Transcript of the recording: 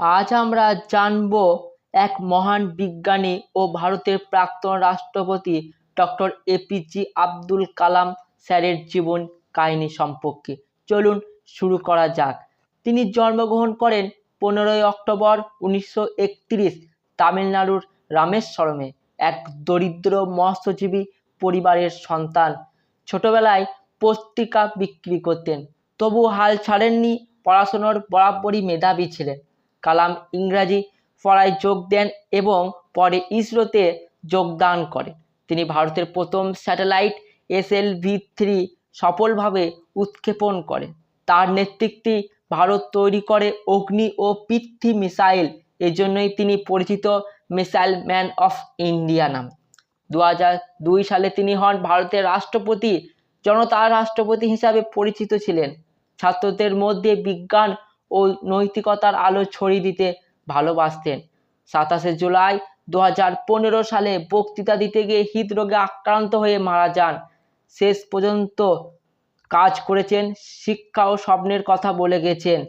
আজ আমরা জানব এক মহান বিজ্ঞানী ও ভারতের প্রাক্তন রাষ্ট্রপতি ডক্টর এপিজে আব্দুল কালাম স্যারের জীবন কাহিনী সম্পর্কে। চলুন শুরু করা যাক। তিনি জন্মগ্রহণ করেন পনেরোই অক্টোবর উনিশশো একত্রিশ তামিলনাড়ুর রামেশ্বরমে। এক দরিদ্র মৎস্যজীবী পরিবারের সন্তান। ছোটবেলায় পত্রিকা বিক্রি করতেন। তবু হাল ছাড়েননি, পড়াশুনোর বরাবরই মেধাবী ছিলেন। কালাম ইংরাজি পড়ায় যোগ দেন এবং পরে ইসরোতে যোগদান করেন। তিনি ভারতের প্রথম স্যাটেলাইট এসএলভি থ্রি সফলভাবে উৎক্ষেপণ করেন। তার নেতৃত্বে ভারত তৈরি করে অগ্নি ও পৃথ্বী মিসাইল, এজন্যই তিনি পরিচিত মিসাইল ম্যান অফ ইন্ডিয়া নামে। দু দুই সালে তিনি হন ভারতের রাষ্ট্রপতি, জনতার রাষ্ট্রপতি হিসাবে পরিচিত ছিলেন। ছাত্রদের মধ্যে বিজ্ঞান ও নৈতিকতার আলো ছড়িয়ে দিতে ভালোবাসতেন। সাতাশে জুলাই দু হাজার পনেরো সালে বক্তৃতা দিতে গিয়ে হৃদরোগে আক্রান্ত হয়ে মারা যান। শেষ পর্যন্ত কাজ করেছেন, শিক্ষা ও স্বপ্নের কথা বলে গেছেন।